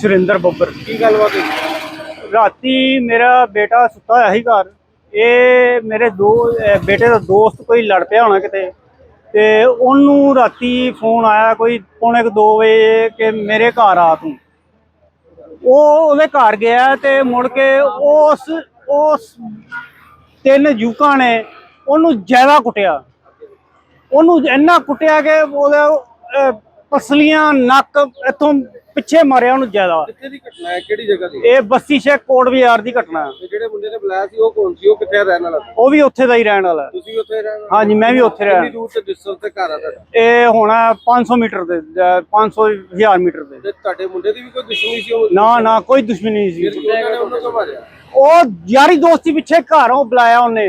ਸੁਰਿੰਦਰ ਬੱਬਰ। ਕੀ ਗੱਲਬਾਤ ਹੋਈ? ਰਾਤੀ ਮੇਰਾ ਬੇਟਾ ਸੁੱਤਾ ਹੋਇਆ ਸੀ ਘਰ। ਇਹ ਮੇਰੇ ਦੋ ਬੇਟੇ ਦਾ ਦੋਸਤ ਕੋਈ ਲੜ ਪਿਆ ਹੋਣਾ ਕਿਤੇ। ਤੇ ਉਹਨੂੰ ਰਾਤੀ ਫੋਨ ਆਇਆ ਕੋਈ ਪੌਣੇ 2 ਵਜੇ ਕਿ ਮੇਰੇ ਘਰ ਆ ਤੂੰ। ਉਹ ਉਹਦੇ ਘਰ ਗਿਆ ਤੇ ਮੁੜ ਕੇ ਉਸ ਉਸ ਤਿੰਨ ਯੂਕਾਂ ਨੇ ਉਹਨੂੰ ਜ਼ਿਆਦਾ ਕੁੱਟਿਆ। ਉਹਨੂੰ ਇੰਨਾ ਕੁੱਟਿਆ ਕਿ ਉਹਦੇ ਪਸਲੀਆਂ ਨੱਕ ਇੱਥੋਂ ਪਿੱਛੇ ਮਾਰਿਆ ਉਹਨੂੰ ਜ਼ਿਆਦਾ। ਕਿੱਥੇ ਦੀ ਘਟਨਾ ਹੈ? ਕਿਹੜੀ ਜਗ੍ਹਾ ਦੀ ਇਹ ਬੱਸੀ ਸ਼ੇਖ ਕੋਟ ਬਾਜ਼ਾਰ ਦੀ ਘਟਨਾ। ਤੇ ਜਿਹੜੇ ਮੁੰਡੇ ਨੇ ਬੁਲਾਇਆ ਸੀ ਉਹ ਕੌਣ ਸੀ? ਉਹ ਕਿੱਥੇ ਰਹਿਣ ਵਾਲਾ ਸੀ? ਉਹ ਵੀ ਉੱਥੇ ਦਾ ਹੀ ਰਹਿਣ ਵਾਲਾ। ਤੁਸੀਂ ਉੱਥੇ ਰਹਿਣ ਹਾਂਜੀ ਮੈਂ ਵੀ ਉੱਥੇ ਕਿੰਨੀ ਰਹਿਣ ਦੂਰ ਤੇ ਡਿਸਟੈਂਸ ਤੇ ਘਰ ਆ ਤੁਹਾਡਾ? ਇਹ ਹੋਣਾ 500 ਮੀਟਰ ਦੇ ਅਹ 500 1000 ਮੀਟਰ ਦੇ। ਤੇ ਤੁਹਾਡੇ ਮੁੰਡੇ ਦੀ ਵੀ ਕੋਈ ਦੁਸ਼ਮਣੀ ਸੀ? ਨਾ ਨਾ ਕੋਈ ਦੁਸ਼ਮਣੀ ਨਹੀਂ ਸੀ। ਉਹ ਯਾਰੀ ਦੋਸਤੀ ਪਿੱਛੇ ਘਰੋਂ ਬੁਲਾਇਆ ਉਹਨੇ।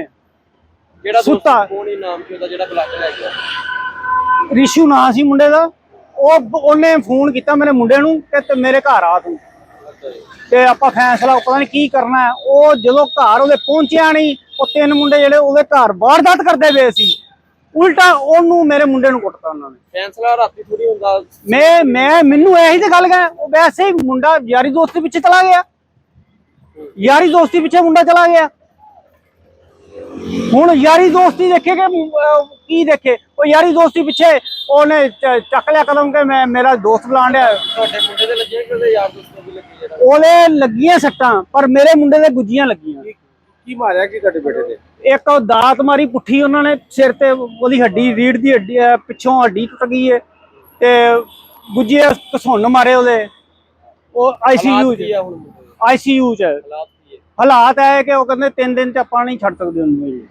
ਕਿਹੜਾ ਸੁੱਤਾ। ਕੌਣ ਹੀ ਨਾਮ ਸੀ ਉਹਦਾ ਜਿਹੜਾ ਬੁਲਾ ਕੇ ਲੈ ਗਿਆ ਰਿਸ਼ੂ ਨਾਂ ਸੀ ਮੁੰਡੇ ਦਾ। ਉਹ ਉਹਨੇ ਫੋਨ ਕੀਤਾ ਮੇਰੇ ਮੁੰਡੇ ਨੂੰ ਕਿ ਤੇ ਮੇਰੇ ਘਰ ਆ ਤੂੰ। ਤੇ ਆਪਾਂ ਫੈਸਲਾ ਪਤਾ ਨਹੀਂ ਕੀ ਕਰਨਾ ਉਹ ਜਦੋਂ ਘਰ ਉਹਦੇ ਪਹੁੰਚਿਆ ਨਹੀਂ ਉਹ ਤਿੰਨ ਮੁੰਡੇ ਜਿਹੜੇ ਉਹਦੇ ਘਰ ਵਾਰਦਾਤ ਕਰਦੇ ਪਏ ਸੀ। ਉਲਟਾ ਉਹਨੂੰ ਮੇਰੇ ਮੁੰਡੇ ਨੂੰ ਕੁੱਟਤਾ ਉਹਨਾਂ ਨੇ। ਫੈਸਲਾ ਰਾਤੀ ਥੋੜੀ ਹੁੰਦਾ। ਮੈਂ ਮੈਂ ਮੈਨੂੰ ਇਹੀ ਤੇ ਗੱਲ ਕਹਾਂ। ਉਹ ਵੈਸੇ ਹੀ ਮੁੰਡਾ ਯਾਰੀ ਦੋਸਤੀ ਪਿੱਛੇ ਚਲਾ ਗਿਆ। ਯਾਰੀ ਦੋਸਤੀ ਪਿੱਛੇ ਮੁੰਡਾ ਚਲਾ ਗਿਆ। ਹੁਣ ਯਾਰੀ ਦੋਸਤੀ ਦੇਖੇ ਕਿ ਅਹ, ਕੀ ਦੇਖੇ? ਉਹ ਯਾਰੀ ਦੋਸਤੀ ਪਿੱਛੇ ਉਹਨੇ ਚ- ਚੱਕ ਲਿਆ ਕਦਮ ਕਿ ਮੈਂ ਮੇਰਾ ਦੋਸਤ ਬੁਲਾਣ ਡਿਆ। ਤੁਹਾਡੇ ਮੁੰਡੇ ਦੇ ਲੱਗੇ ਕਿ ਉਹਦੇ ਯਾਰ ਦੋਸਤਾਂ ਦੇ ਲੱਗੇ ਜਿਹੜਾ? ਉਹਦੇ ਲੱਗੀਆਂ ਸੱਟਾਂ ਪਰ ਮੇਰੇ ਮੁੰਡੇ ਦੇ ਗੁੱਜੀਆਂ ਲੱਗੀਆਂ। ਕੀ- ਕੀ ਮਾਰਿਆ ਕੀ ਤੁਹਾਡੇ ਬੇਟੇ ਦੇ ਇੱਕ ਉਹ ਦਾਤ ਮਾਰੀ ਪੁੱਠੀ ਉਹਨਾਂ ਨੇ ਸਿਰ ਤੇ ਉਹਦੀ ਹੱਡੀ ਰੀੜ ਦੀ ਹੱਡੀ ਅਹ, ਪਿੱਛੋਂ ਹੱਡੀ ਟੁੱਟ ਗਈ ਹੈ ਤੇ ਗੁੱਜੇ ਘਸੁੰਨ ਮਾਰੇ ਉਹਦੇ। ਉਹ ਆਈਸੀਯੂ ਕੀ ਆ ਹੁਣ? ਆਈਸੀਯੂ ਚ। ਹੈ। ਹਾਲਾਤ ਹੈ ਹਾਲਾਤ ਹੈ ਕਿ ਉਹ ਕਹਿੰਦੇ ਤਿੰਨ ਦਿਨ ਚ ਆਪਾਂ ਨਹੀਂ ਛੱਡ ਸਕਦੇ ਉਹਨੂੰ ਜੀ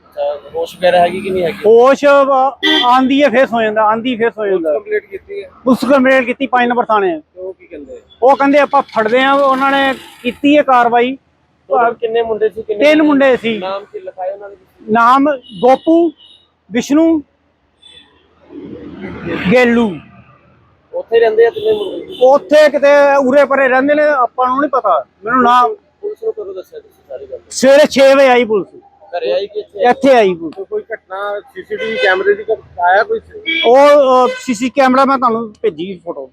ਹੋਸ਼ ਵਗੈਰਾ ਹੈਗੀ ਕਿ ਨਹੀਂ ਹੈਗੀ? ਹੋਸ਼ ਆਂਦੀ ਹੈ ਫੇਰ ਸੋ ਜਾਂਦਾ ਆਂਦੀ ਫੇਰ ਸੋ ਜਾਂਦਾ। ਕੰਪਲੀਟ ਕੀਤੀ ਹੈ? ਉਸ ਕੰਪਲੇਂਟ ਕੀਤੀ 5 ਨੰਬਰ ਥਾਣੇ। ਉਹ ਕੀ ਕਹਿੰਦੇ? ਉਹ ਕਹਿੰਦੇ ਆਪਾਂ ਫੜਦੇ ਆ ਉਹਨਾਂ ਨੇ ਕੀਤੀ ਹੈ ਕਾਰਵਾਈ। ਕਿੰਨੇ ਮੁੰਡੇ ਸੀ ਕਿੰਨੇ ਤਿੰਨ ਮੁੰਡੇ ਸੀ। ਨਾਮ ਕੀ ਲਿਖਾਇਆ ਉਹਨਾਂ ਦੇ ਵਿੱਚ? ਨਾਮ ਗੋਪੂ ਵਿਸ਼ਨੂੰ ਗੇਲੂ। ਉੱਥੇ ਰਹਿੰਦੇ ਆ ਤਿੰਨੇ ਮੁੰਡੇ? ਉੱਥੇ ਕਿਤੇ ਉਰੇ ਪਰੇ ਰਹਿੰਦੇ ਨੇ ਆਪਾਂ ਨੂੰ ਨਹੀਂ ਪਤਾ। ਮੈਨੂੰ ਨਾਮ ਪੁਲਿਸ ਨੂੰ ਕਦੋਂ ਦੱਸਿਆ ਤੁਸੀਂ ਸਾਰੀ ਗੱਲ? ਸਵੇਰੇ 6 ਵਜੇ ਆਈ ਪੁਲਿਸ। ਘਰੇ ਆਈ ਕਿ ਇੱਥੇ? ਇੱਥੇ ਆਈ ਪੁਲਿਸ? ਕੋਈ ਘਟਨਾ ਸੀਸੀਟੀਵੀ ਕੈਮਰੇ ਦੀ ਘਟ- ਆਇਆ ਕੋਈ ਉਹ ਸੀਸੀ ਕੈਮਰਾ ਮੈਂ ਤੁਹਾਨੂੰ ਭੇਜੀ ਫੋਟੋ।